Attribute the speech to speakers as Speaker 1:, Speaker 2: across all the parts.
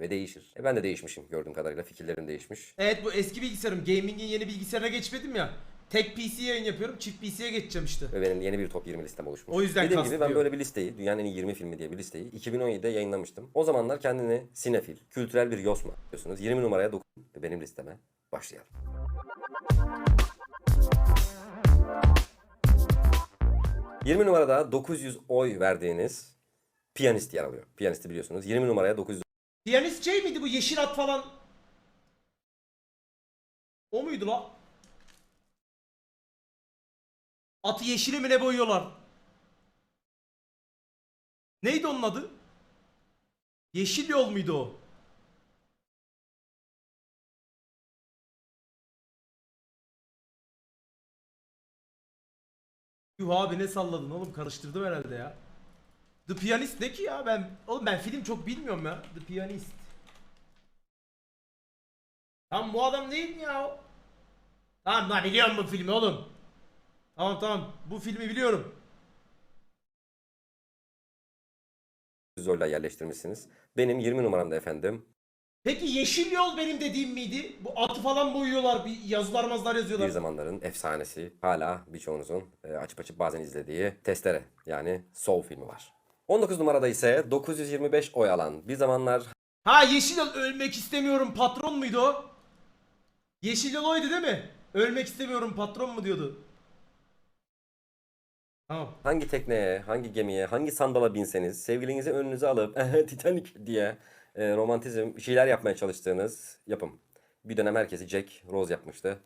Speaker 1: ve değişir. E ben de değişmişim gördüğüm kadarıyla. Fikirlerim değişmiş.
Speaker 2: Evet bu eski bilgisayarım. Gaming'in yeni bilgisayarına geçmedim ya. Tek PC yayın yapıyorum. Çift PC'ye geçeceğim işte.
Speaker 1: Ve benim yeni bir top 20 listem oluşmuş.
Speaker 2: O yüzden
Speaker 1: Dediğim gibi ben böyle bir listeyi, dünyanın en iyi 20 filmi diye bir listeyi 2017'de yayınlamıştım. O zamanlar kendini sinefil, kültürel bir yosma diyorsunuz. 20 numaraya dokun ve benim listeme başlayalım. ...20 numarada 900 oy verdiğiniz piyanist yer alıyor. Piyanisti biliyorsunuz. 20 numaraya 900
Speaker 2: Piyanist şey miydi bu yeşil at falan? O muydu la? Atı yeşile mi ne boyuyorlar? Neydi onun adı? Yeşil yol muydu o? Yuh abi ne salladın oğlum karıştırdım herhalde ya. The Pianist ne ki ya ben oğlum ben film çok bilmiyorum ya. The Pianist. Tamam bu adam değil mi ya? Tamam lan biliyorum bu filmi oğlum. Tamam tamam bu filmi biliyorum.
Speaker 1: oyla yerleştirmişsiniz. Benim 20 numaramda efendim
Speaker 2: Peki Yeşil Yol benim dediğim miydi? Bu atı falan boyuyorlar bir yazılar mazlar yazıyorlar.
Speaker 1: bir zamanların efsanesi hala birçoğunuzun e, açıp açıp bazen izlediği Testere yani Soul filmi var. 19 numarada ise 925 oy alan bir zamanlar
Speaker 2: Ha Yeşil Yol ölmek istemiyorum patron muydu o? Yeşil Yol oydu değil mi? Ölmek istemiyorum patron mu diyordu? Tamam.
Speaker 1: hangi tekneye, hangi gemiye, hangi sandala binseniz sevgilinizi önünüze alıp "Eh, Titanic diye e, romantizm bir şeyler yapmaya çalıştığınız yapım. Bir dönem herkesi Jack Rose yapmıştı.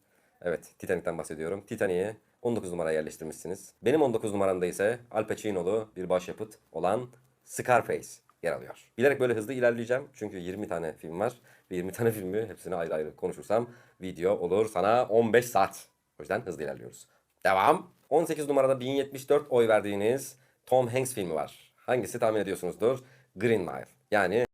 Speaker 1: Evet Titanic'ten bahsediyorum. Titanic'i 19 numaraya yerleştirmişsiniz. Benim 19 numaramda ise Al Pacino'lu bir başyapıt olan Scarface yer alıyor. Bilerek böyle hızlı ilerleyeceğim. Çünkü 20 tane film var. Ve 20 tane filmi hepsini ayrı ayrı konuşursam video olur sana 15 saat. O yüzden hızlı ilerliyoruz. Devam. 18 numarada 1074 oy verdiğiniz Tom Hanks filmi var. Hangisi tahmin ediyorsunuzdur? Green Mile. Yani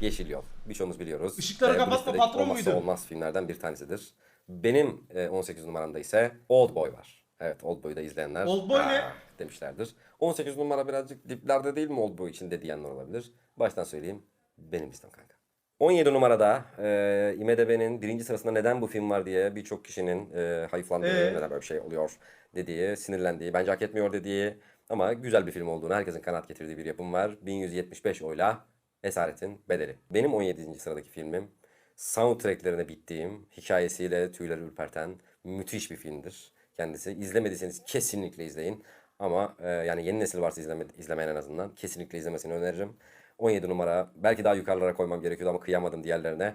Speaker 1: Yeşil Yol. Birçoğumuz biliyoruz.
Speaker 2: Işıkları kapatma, patron muydu?
Speaker 1: olmaz filmlerden bir tanesidir. Benim e, 18 numaramda ise Old Boy var. Evet Old Boy'u da izleyenler
Speaker 2: Oldboy ne?
Speaker 1: Demişlerdir. 18 numara birazcık diplerde değil mi Old Boy için de diyenler olabilir. Baştan söyleyeyim benim listem kanka. 17 numarada e, IMDB'nin birinci sırasında neden bu film var diye birçok kişinin e, hayıflandığı,
Speaker 2: Ee?
Speaker 1: neden böyle bir şey oluyor dediği, sinirlendiği, bence hak etmiyor dediği ama güzel bir film olduğunu herkesin kanaat getirdiği bir yapım var. 1175 oyla Esaretin Bedeli. Benim 17. sıradaki filmim soundtracklerine bittiğim, hikayesiyle tüyleri ürperten müthiş bir filmdir. Kendisi izlemediyseniz kesinlikle izleyin. Ama e, yani yeni nesil varsa izleme, izlemeyen en azından kesinlikle izlemesini öneririm. 17 numara belki daha yukarılara koymam gerekiyordu ama kıyamadım diğerlerine.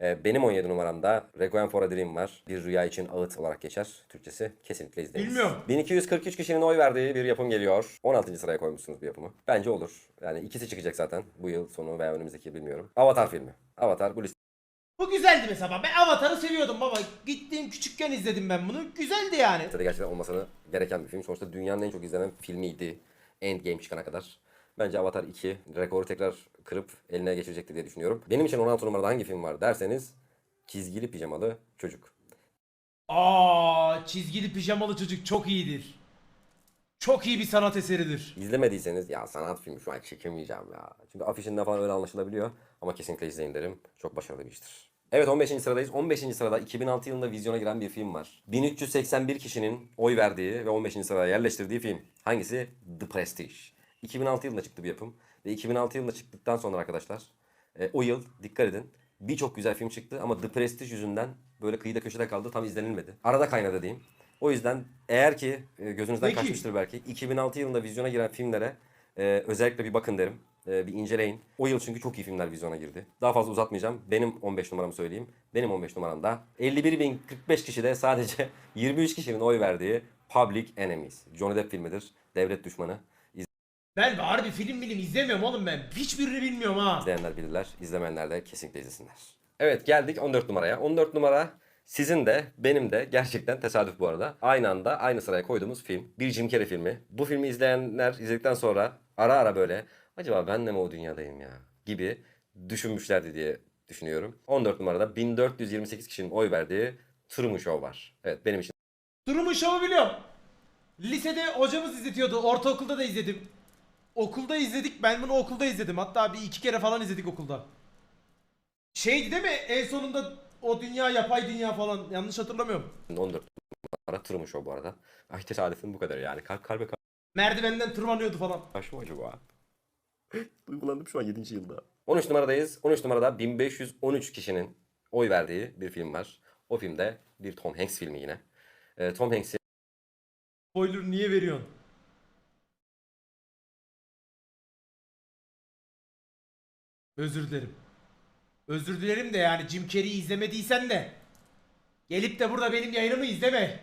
Speaker 1: E, benim 17 numaramda Requiem for a Dream var. Bir rüya için ağıt olarak geçer Türkçesi. Kesinlikle izleyin.
Speaker 2: Bilmiyorum.
Speaker 1: 1243 kişinin oy verdiği bir yapım geliyor. 16. sıraya koymuşsunuz bu yapımı. Bence olur. Yani ikisi çıkacak zaten bu yıl sonu veya önümüzdeki bilmiyorum. Avatar filmi. Avatar bu
Speaker 2: Bu güzeldi mesela bak ben Avatar'ı seviyordum baba. Gittiğim küçükken izledim ben bunu. Güzeldi yani.
Speaker 1: listede gerçekten olmasını gereken bir film. Sonuçta dünyanın en çok izlenen filmiydi. Endgame çıkana kadar. Bence Avatar 2 rekoru tekrar kırıp eline geçirecektir diye düşünüyorum. Benim için 16 numarada hangi film var derseniz çizgili pijamalı çocuk.
Speaker 2: Aa çizgili pijamalı çocuk çok iyidir. Çok iyi bir sanat eseridir.
Speaker 1: İzlemediyseniz ya sanat filmi şu an çekemeyeceğim ya. Çünkü afişinden falan öyle anlaşılabiliyor. Ama kesinlikle izleyin derim. Çok başarılı bir iştir. Evet 15. sıradayız. 15. sırada 2006 yılında vizyona giren bir film var. 1381 kişinin oy verdiği ve 15. sıraya yerleştirdiği film. Hangisi? The Prestige. 2006 yılında çıktı bir yapım. Ve 2006 yılında çıktıktan sonra arkadaşlar e, o yıl dikkat edin birçok güzel film çıktı ama The Prestige yüzünden böyle kıyıda köşede kaldı tam izlenilmedi. Arada kaynadı diyeyim. O yüzden eğer ki e, gözünüzden
Speaker 2: Peki.
Speaker 1: kaçmıştır belki 2006 yılında vizyona giren filmlere e, özellikle bir bakın derim. E, bir inceleyin. O yıl çünkü çok iyi filmler vizyona girdi. Daha fazla uzatmayacağım. Benim 15 numaramı söyleyeyim. Benim 15 numaramda 51.045 kişide sadece 23 kişinin oy verdiği Public Enemies. Johnny Depp filmidir. Devlet düşmanı.
Speaker 2: Ben harbi film bilim izlemiyorum oğlum ben. Hiçbirini bilmiyorum ha.
Speaker 1: İzleyenler bilirler. İzlemeyenler de kesinlikle izlesinler. Evet geldik 14 numaraya. 14 numara sizin de benim de gerçekten tesadüf bu arada. Aynı anda aynı sıraya koyduğumuz film. Bir Jim Carrey filmi. Bu filmi izleyenler izledikten sonra ara ara böyle acaba ben de mi o dünyadayım ya gibi düşünmüşlerdi diye düşünüyorum. 14 numarada 1428 kişinin oy verdiği Truman Show var. Evet benim için
Speaker 2: Durumu şovu biliyorum. Lisede hocamız izletiyordu. Ortaokulda da izledim. Okulda izledik. Ben bunu okulda izledim. Hatta bir iki kere falan izledik okulda. Şeydi değil mi? En sonunda o dünya yapay dünya falan. Yanlış hatırlamıyorum.
Speaker 1: 14 numara tırmış o bu arada. Ay tesadüfün bu kadar yani. Kalp kalbe
Speaker 2: Merdivenden tırmanıyordu falan.
Speaker 1: karşı mı acaba? Duygulandım şu an 7. yılda. 13 numaradayız. 13 numarada 1513 kişinin oy verdiği bir film var. O filmde bir Tom Hanks filmi yine. Ee, Tom Hanks'in
Speaker 2: Spoiler niye veriyorsun? Özür dilerim. Özür dilerim de yani Jim Carrey'i izlemediysen de gelip de burada benim yayınımı izleme.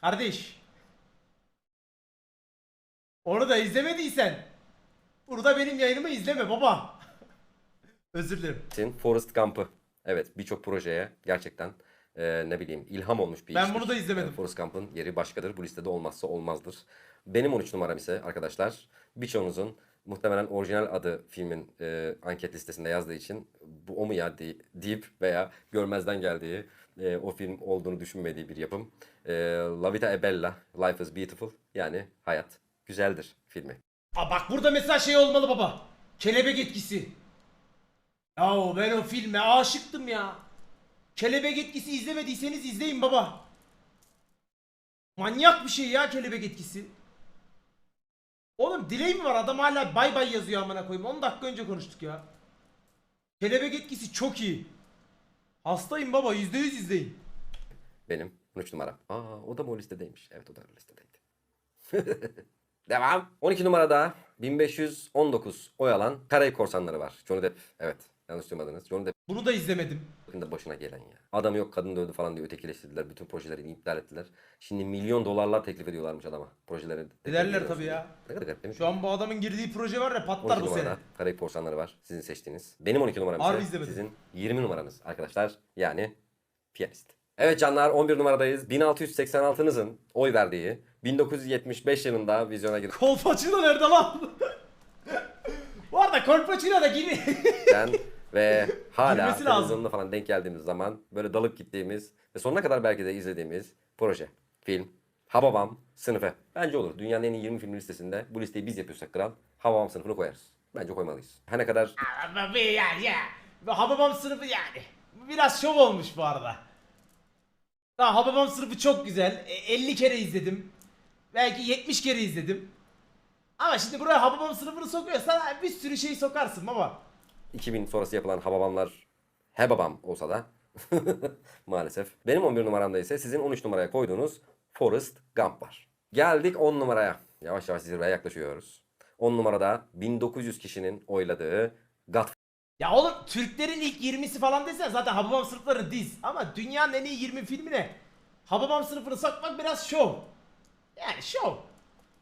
Speaker 2: Kardeş. Onu da izlemediysen burada benim yayınımı izleme baba. Özür dilerim.
Speaker 1: Forrest Gump'ı. Evet birçok projeye gerçekten e, ne bileyim ilham olmuş bir
Speaker 2: Ben
Speaker 1: iştir.
Speaker 2: bunu da izlemedim.
Speaker 1: E, Forrest Gump'ın yeri başkadır. Bu listede olmazsa olmazdır. Benim 13 numaram ise arkadaşlar birçoğunuzun muhtemelen orijinal adı filmin e, anket listesinde yazdığı için bu o mu ya di- deyip veya görmezden geldiği e, o film olduğunu düşünmediği bir yapım. E, La Vita è Bella, Life is Beautiful yani hayat güzeldir filmi.
Speaker 2: Aa bak burada mesela şey olmalı baba. Kelebek etkisi. Yahu ben o filme aşıktım ya. Kelebek etkisi izlemediyseniz izleyin baba. Manyak bir şey ya kelebek etkisi. Oğlum delay mi var adam hala bay bay yazıyor amına koyayım. 10 dakika önce konuştuk ya. Kelebek etkisi çok iyi. Hastayım baba %100 izleyin.
Speaker 1: Benim 13 numaram. Aa o da o listedeymiş? Evet o da listedeydi. Devam. 12 numarada 1519 oy alan Karayip Korsanları var. Johnny Depp. Evet. Yanlış duymadınız. Johnny
Speaker 2: Bunu da izlemedim.
Speaker 1: Depp'in de başına gelen ya. Adam yok kadın da öldü falan diye ötekileştirdiler. Bütün projelerini iptal ettiler. Şimdi milyon dolarlar teklif ediyorlarmış adama. Projeleri.
Speaker 2: Ederler tabii ya.
Speaker 1: Ne kadar garip değil mi?
Speaker 2: Şu an bu adamın girdiği proje var ya
Speaker 1: 12
Speaker 2: patlar bu sene.
Speaker 1: Karayip Korsanları var. Sizin seçtiğiniz. Benim 12 numaram
Speaker 2: Harbi
Speaker 1: ise
Speaker 2: izlemedim.
Speaker 1: sizin 20 numaranız arkadaşlar. Yani piyanist. Evet canlar 11 numaradayız. 1686'nızın oy verdiği 1975 yılında vizyona
Speaker 2: Kolpaçino nerede lan? Bu arada Kolpaçino da gir.
Speaker 1: giren ve hala
Speaker 2: lazım.
Speaker 1: televizyonda falan denk geldiğimiz zaman böyle dalıp gittiğimiz ve sonuna kadar belki de izlediğimiz proje, film, Hababam sınıfı. Bence olur. Dünyanın en iyi 20 film listesinde bu listeyi biz yapıyorsak kral Hababam sınıfını koyarız. Bence koymalıyız. Her ne kadar
Speaker 2: Ama bir ya. Ve Hababam sınıfı yani. Biraz şov olmuş bu arada. Daha Hababam sınıfı çok güzel. E, 50 kere izledim. Belki 70 kere izledim. Ama şimdi buraya Hababam sınıfını sokuyorsan bir sürü şey sokarsın baba.
Speaker 1: 2000 sonrası yapılan Hababamlar Hebabam olsa da maalesef. Benim 11 numaramda ise sizin 13 numaraya koyduğunuz Forrest Gump var. Geldik 10 numaraya. Yavaş yavaş zirveye yaklaşıyoruz. 10 numarada 1900 kişinin oyladığı Godfather.
Speaker 2: Ya oğlum Türklerin ilk 20'si falan desen zaten Hababam sınıfları diz. Ama dünyanın en iyi 20 filmine Hababam sınıfını sokmak biraz şov. Yani şov.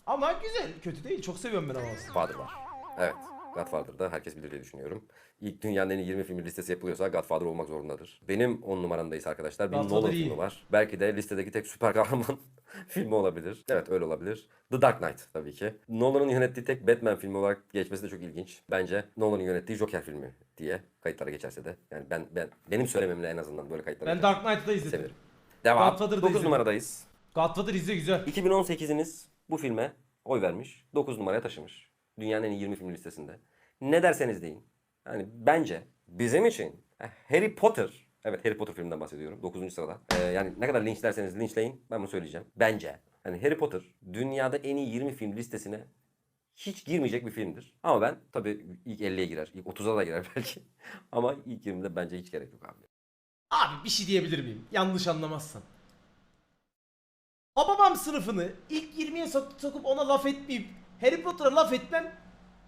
Speaker 2: Ama güzel. Kötü değil. Çok seviyorum ben Hababam
Speaker 1: var. Evet. Godfather'da herkes bilir diye düşünüyorum. İlk dünyanın en iyi 20 filmi listesi yapılıyorsa Godfather olmak zorundadır. Benim 10 numaramdayız arkadaşlar. Bir
Speaker 2: Godfather
Speaker 1: Nolan
Speaker 2: iyi.
Speaker 1: filmi var. Belki de listedeki tek süper kahraman filmi olabilir. Evet öyle olabilir. The Dark Knight tabii ki. Nolan'ın yönettiği tek Batman filmi olarak geçmesi de çok ilginç. Bence Nolan'ın yönettiği Joker filmi diye kayıtlara geçerse de. Yani ben ben benim söylememle en azından böyle kayıtlara
Speaker 2: Ben Dark Knight'ı da izledim.
Speaker 1: severim. Devam.
Speaker 2: Godfather'da
Speaker 1: 9
Speaker 2: izledim.
Speaker 1: numaradayız.
Speaker 2: Godfather izle güzel.
Speaker 1: 2018'iniz bu filme oy vermiş. 9 numaraya taşımış. Dünyanın en iyi 20 film listesinde. Ne derseniz deyin. Yani bence bizim için eh, Harry Potter Evet Harry Potter filminden bahsediyorum. 9. sırada. Ee, yani ne kadar linçlerseniz linçleyin. Ben bunu söyleyeceğim. Bence. Yani Harry Potter dünyada en iyi 20 film listesine hiç girmeyecek bir filmdir. Ama ben tabii ilk 50'ye girer. ilk 30'a da girer belki. Ama ilk 20'de bence hiç gerek yok abi.
Speaker 2: Abi bir şey diyebilir miyim? Yanlış anlamazsan. Hababam sınıfını ilk 20'ye sok- sokup ona laf etmeyip Harry Potter'a laf etmen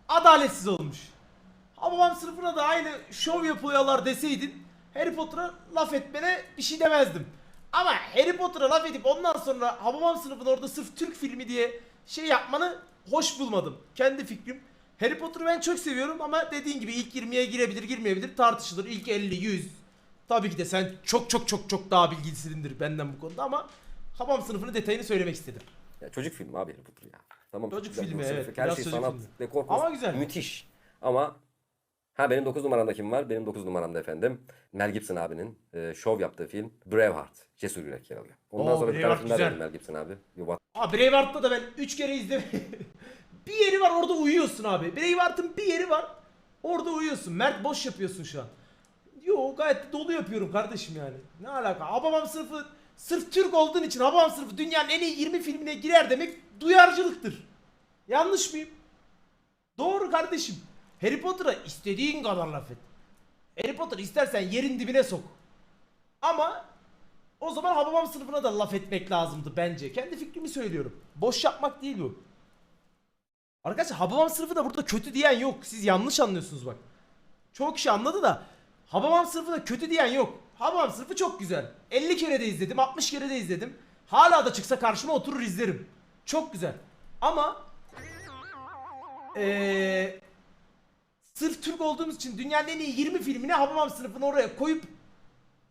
Speaker 2: adaletsiz olmuş. Hababam sınıfına da aynı şov yapıyorlar deseydin Harry Potter'a laf etmene bir şey demezdim. Ama Harry Potter'a laf edip ondan sonra Hababam sınıfını orada sırf Türk filmi diye şey yapmanı hoş bulmadım. Kendi fikrim. Harry Potter'ı ben çok seviyorum ama dediğin gibi ilk 20'ye girebilir girmeyebilir tartışılır. İlk 50 100 Tabii ki de sen çok çok çok çok daha bilgilisindir benden bu konuda ama Habam sınıfının detayını söylemek istedim.
Speaker 1: Ya çocuk filmi abi Harry Potter ya. Tamam.
Speaker 2: Çocuk
Speaker 1: güzel,
Speaker 2: filmi, evet,
Speaker 1: Her şey sanat
Speaker 2: filmi.
Speaker 1: ve.
Speaker 2: Ama güzel.
Speaker 1: Müthiş. Ama ha benim 9 numaramda kim var? Benim 9 numaramda efendim Mel Gibson abinin e, şov yaptığı film Braveheart. Cesur Yürek yer alıyor. Ondan
Speaker 2: Oo,
Speaker 1: sonra bir tane
Speaker 2: Braveheart güzel.
Speaker 1: verdi Mel Gibson abi.
Speaker 2: Aa Braveheart'ta da ben 3 kere izledim. bir yeri var orada uyuyorsun abi. Braveheart'ın bir yeri var. Orada uyuyorsun. Mert boş yapıyorsun şu an. Yo gayet dolu yapıyorum kardeşim yani. Ne alaka? Hababam sınıfı sırf Türk olduğun için Hababam sınıfı dünyanın en iyi 20 filmine girer demek duyarcılıktır. Yanlış mıyım? Doğru kardeşim. Harry Potter'a istediğin kadar laf et. Harry Potter istersen yerin dibine sok. Ama o zaman Hababam sınıfına da laf etmek lazımdı bence. Kendi fikrimi söylüyorum. Boş yapmak değil bu. Arkadaşlar Hababam sınıfı da burada kötü diyen yok. Siz yanlış anlıyorsunuz bak. Çok kişi anladı da Hababam sınıfı da kötü diyen yok. Hababam sınıfı çok güzel. 50 kere de izledim, 60 kere de izledim. Hala da çıksa karşıma oturur izlerim. Çok güzel. Ama eee sırf Türk olduğumuz için dünyanın en iyi 20 filmini Hababam sınıfını oraya koyup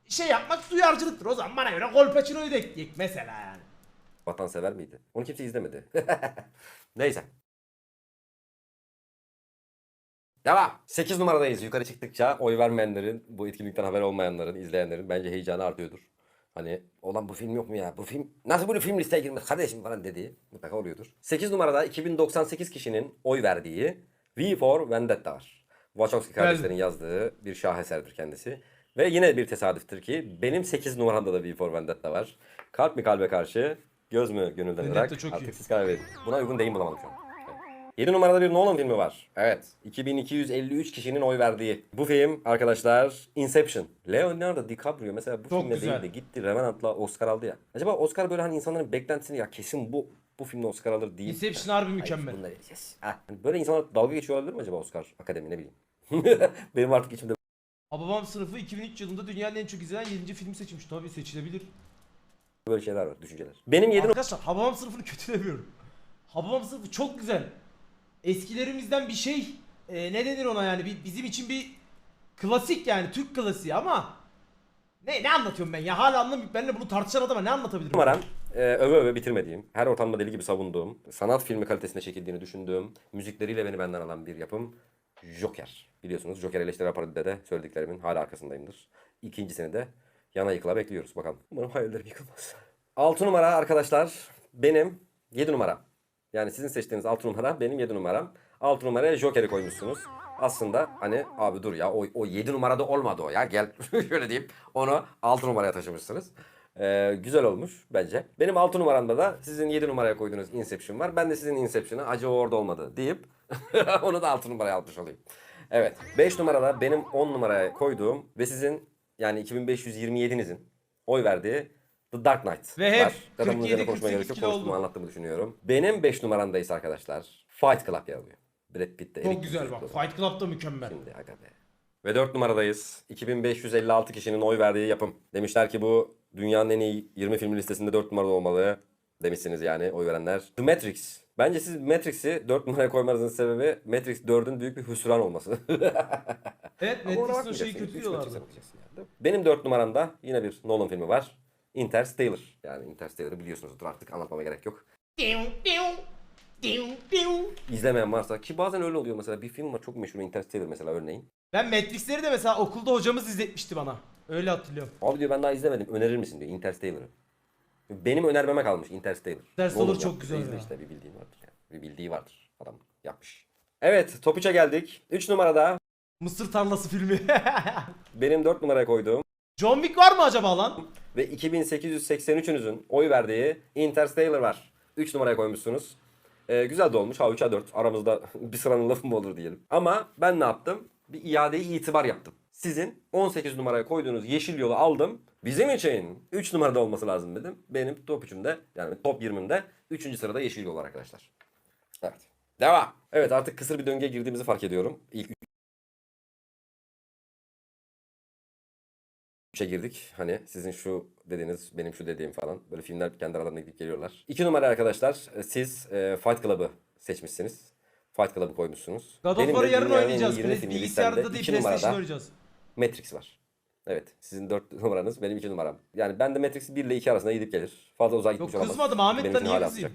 Speaker 2: şey yapmak duyarcılıktır. O zaman bana göre Kolpaçino'yu da ekleyek mesela yani.
Speaker 1: Vatansever miydi? Onu kimse izlemedi. Neyse. Devam. 8 numaradayız. Yukarı çıktıkça oy vermeyenlerin, bu etkinlikten haber olmayanların, izleyenlerin bence heyecanı artıyordur. Hani olan bu film yok mu ya? Bu film nasıl böyle film listeye girmez kardeşim falan dediği mutlaka oluyordur. 8 numarada 2098 kişinin oy verdiği V for Vendetta var. Wachowski kardeşlerin yazdığı bir şaheserdir kendisi. Ve yine bir tesadüftür ki benim 8 numaramda da V for Vendetta var. Kalp mi kalbe karşı, göz mü gönülden
Speaker 2: Vendetta
Speaker 1: ırak
Speaker 2: çok iyi.
Speaker 1: artık siz karar verin. Buna uygun deyim bulamadım şu an. 7 numarada bir Nolan filmi var. Evet. 2253 kişinin oy verdiği. Bu film arkadaşlar Inception. Leonardo DiCaprio mesela bu
Speaker 2: Çok
Speaker 1: filmde
Speaker 2: güzel.
Speaker 1: değil de gitti Revenant'la Oscar aldı ya. Acaba Oscar böyle hani insanların beklentisini ya kesin bu bu filmde Oscar alır deyip.
Speaker 2: Inception harbi mükemmel.
Speaker 1: bunları yes. Ha, hani böyle insanlar dalga geçiyor olabilir mi acaba Oscar Akademi ne bileyim. Benim artık içimde
Speaker 2: Hababam sınıfı 2003 yılında dünyanın en çok izlenen 7. film seçilmiş. Tabii seçilebilir.
Speaker 1: böyle şeyler var, düşünceler. Benim 7
Speaker 2: Arkadaşlar Hababam sınıfını kötülemiyorum. Hababam sınıfı çok güzel. Eskilerimizden bir şey. e, ne denir ona yani? Bir, bizim için bir klasik yani Türk klasiği ama ne ne anlatıyorum ben ya? Hala anlamıyorum. Benimle bunu tartışan adama ne anlatabilirim?
Speaker 1: numaram e, öve öve bitirmediğim, her ortamda deli gibi savunduğum, sanat filmi kalitesinde çekildiğini düşündüğüm, müzikleriyle beni benden alan bir yapım Joker. Biliyorsunuz Joker eleştiri parodide de söylediklerimin hala arkasındayımdır. İkincisini de yana yıkıla bekliyoruz bakalım. Umarım hayallerim yıkılmaz. 6 numara arkadaşlar benim 7 numara. Yani sizin seçtiğiniz 6 numara benim 7 numaram. 6 numaraya Joker'i koymuşsunuz. Aslında hani abi dur ya o, o 7 numarada olmadı o ya gel şöyle diyeyim onu 6 numaraya taşımışsınız. Ee, güzel olmuş bence. Benim 6 numaramda da sizin 7 numaraya koyduğunuz Inception var. Ben de sizin Inception'ı acı orada olmadı deyip onu da 6 numaraya almış olayım. Evet 5 numarada benim 10 numaraya koyduğum ve sizin yani 2527'nizin oy verdiği The Dark Knight
Speaker 2: Ve hep
Speaker 1: var. Zaten bunun üzerine
Speaker 2: 47,
Speaker 1: konuşmaya gerek
Speaker 2: 48
Speaker 1: yok. Konuştuğumu anlattığımı düşünüyorum. Benim 5 numaramdayız arkadaşlar. Fight Club yer alıyor. Brad Pitt de.
Speaker 2: Çok güzel bak. Fight Club da mükemmel.
Speaker 1: Şimdi aga be. Ve 4 numaradayız. 2556 kişinin oy verdiği yapım. Demişler ki bu dünyanın en iyi 20 film listesinde 4 numarada olmalı. Demişsiniz yani oy verenler. The Matrix. Bence siz Matrix'i 4 numaraya koymanızın sebebi Matrix 4'ün büyük bir hüsran olması.
Speaker 2: Evet
Speaker 1: bakmayacaksın,
Speaker 2: şeyi kötü diyorlardı.
Speaker 1: Benim 4 numaramda yine bir Nolan filmi var. Interstellar. Yani Interstellar'ı biliyorsunuzdur artık anlatmama gerek yok. İzlemeyen varsa ki bazen öyle oluyor mesela bir film var çok meşhur Interstellar mesela örneğin.
Speaker 2: Ben Matrix'leri de mesela okulda hocamız izletmişti bana. Öyle hatırlıyorum.
Speaker 1: Abi diyor ben daha izlemedim önerir misin diyor Interstellar'ı. Benim önermeme kalmış Interstellar.
Speaker 2: Interstellar
Speaker 1: Nolan
Speaker 2: çok güzel
Speaker 1: izle
Speaker 2: ya.
Speaker 1: işte bir bildiğin vardır yani. Bir bildiği vardır adam yapmış. Evet top 3'e geldik. 3 numarada
Speaker 2: Mısır tarlası filmi.
Speaker 1: benim 4 numaraya koyduğum
Speaker 2: John Wick var mı acaba lan?
Speaker 1: Ve 2883'ünüzün oy verdiği Interstellar var. 3 numaraya koymuşsunuz. Ee, güzel de olmuş. Ha 3'e 4. Aramızda bir sıranın lafı mı olur diyelim. Ama ben ne yaptım? Bir iade itibar yaptım. Sizin 18 numaraya koyduğunuz yeşil yolu aldım. Bizim için 3 numarada olması lazım dedim. Benim top 3'ümde yani top 20'imde 3. sırada yeşil yol var arkadaşlar. Evet. Devam. Evet artık kısır bir döngüye girdiğimizi fark ediyorum. İlk 3'e girdik. Hani sizin şu dediğiniz, benim şu dediğim falan. Böyle filmler kendi aralarına gidip geliyorlar. 2 numara arkadaşlar. e, Siz e, Fight Club'ı seçmişsiniz. Fight Club'ı koymuşsunuz.
Speaker 2: God of War'ı yarın oynayacağız.
Speaker 1: iyi 20
Speaker 2: Play-
Speaker 1: filmi
Speaker 2: Bilgisayarda değil PlayStation'da oynayacağız.
Speaker 1: Matrix var. Evet. Sizin 4 numaranız, benim 2 numaram. Yani ben de Matrix 1 ile 2 arasında gidip gelir. Fazla uzağa gitmiş
Speaker 2: Yok
Speaker 1: olamaz.
Speaker 2: kızmadım Ahmet
Speaker 1: Benim
Speaker 2: de
Speaker 1: için
Speaker 2: niye
Speaker 1: hala
Speaker 2: kızayım?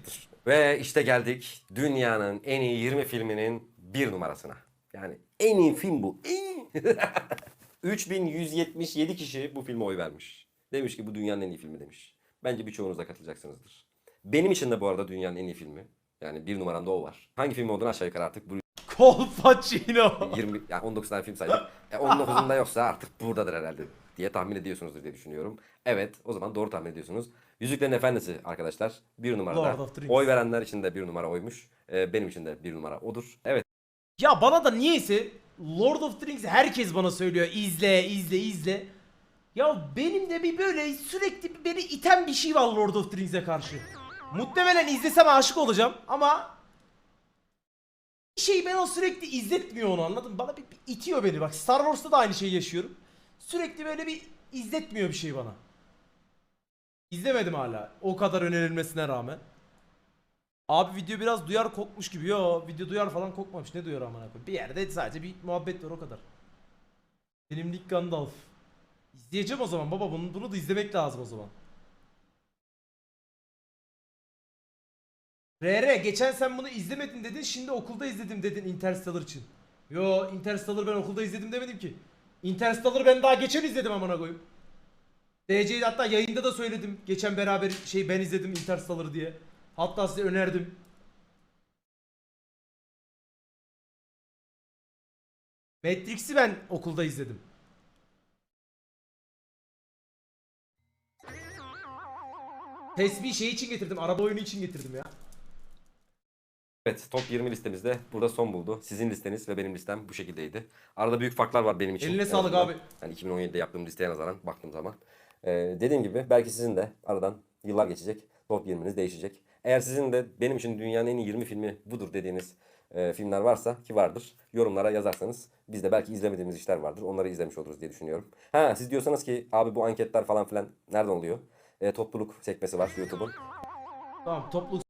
Speaker 1: Ve işte geldik dünyanın en iyi 20 filminin bir numarasına. Yani en iyi film bu. En iyi. 3177 kişi bu filme oy vermiş. Demiş ki bu dünyanın en iyi filmi demiş. Bence birçoğunuz da katılacaksınızdır. Benim için de bu arada dünyanın en iyi filmi. Yani bir numaramda o var. Hangi film olduğunu aşağı yukarı artık bu
Speaker 2: Kolpaçino.
Speaker 1: 20 yani 19 tane film saydık. E 19'unda yoksa artık buradadır herhalde diye tahmin ediyorsunuzdur diye düşünüyorum. Evet o zaman doğru tahmin ediyorsunuz. Yüzüklerin Efendisi arkadaşlar bir numarada. Oy verenler için de bir numara oymuş. E, benim için de bir numara odur. Evet
Speaker 2: Ya bana da niyeyse Lord of the Rings herkes bana söylüyor izle izle izle. Ya benim de bir böyle sürekli bir beni iten bir şey var Lord of the Rings'e karşı. Muhtemelen izlesem aşık olacağım ama bir şey ben o sürekli izletmiyor onu anladın mı? Bana bir, bir itiyor beni bak Star Wars'ta da aynı şeyi yaşıyorum. Sürekli böyle bir izletmiyor bir şey bana. İzlemedim hala o kadar önerilmesine rağmen. Abi video biraz duyar kokmuş gibi. Yo video duyar falan kokmamış. Ne duyar amına koyayım. Bir yerde sadece bir muhabbet var o kadar. Benim Nick Gandalf. İzleyeceğim o zaman baba bunu, bunu da izlemek lazım o zaman. RR geçen sen bunu izlemedin dedin şimdi okulda izledim dedin Interstellar için. Yo Interstellar ben okulda izledim demedim ki. Interstellar'ı ben daha geçen izledim amına koyayım. DC'de hatta yayında da söyledim. Geçen beraber şey ben izledim Interstellar diye. Hatta size önerdim. Matrix'i ben okulda izledim. Tesbih şey için getirdim. Araba oyunu için getirdim ya.
Speaker 1: Evet top 20 listemizde burada son buldu. Sizin listeniz ve benim listem bu şekildeydi. Arada büyük farklar var benim için.
Speaker 2: Eline
Speaker 1: En
Speaker 2: sağlık
Speaker 1: azından.
Speaker 2: abi.
Speaker 1: Yani 2017'de yaptığım listeye nazaran baktığım zaman. Ee, dediğim gibi belki sizin de aradan yıllar geçecek. Top 20'niz değişecek. Eğer sizin de benim için dünyanın en iyi 20 filmi budur dediğiniz e, filmler varsa ki vardır. Yorumlara yazarsanız biz de belki izlemediğimiz işler vardır. Onları izlemiş oluruz diye düşünüyorum. Ha siz diyorsanız ki abi bu anketler falan filan nereden oluyor? E, topluluk sekmesi var YouTube'un.
Speaker 2: Tamam topluluk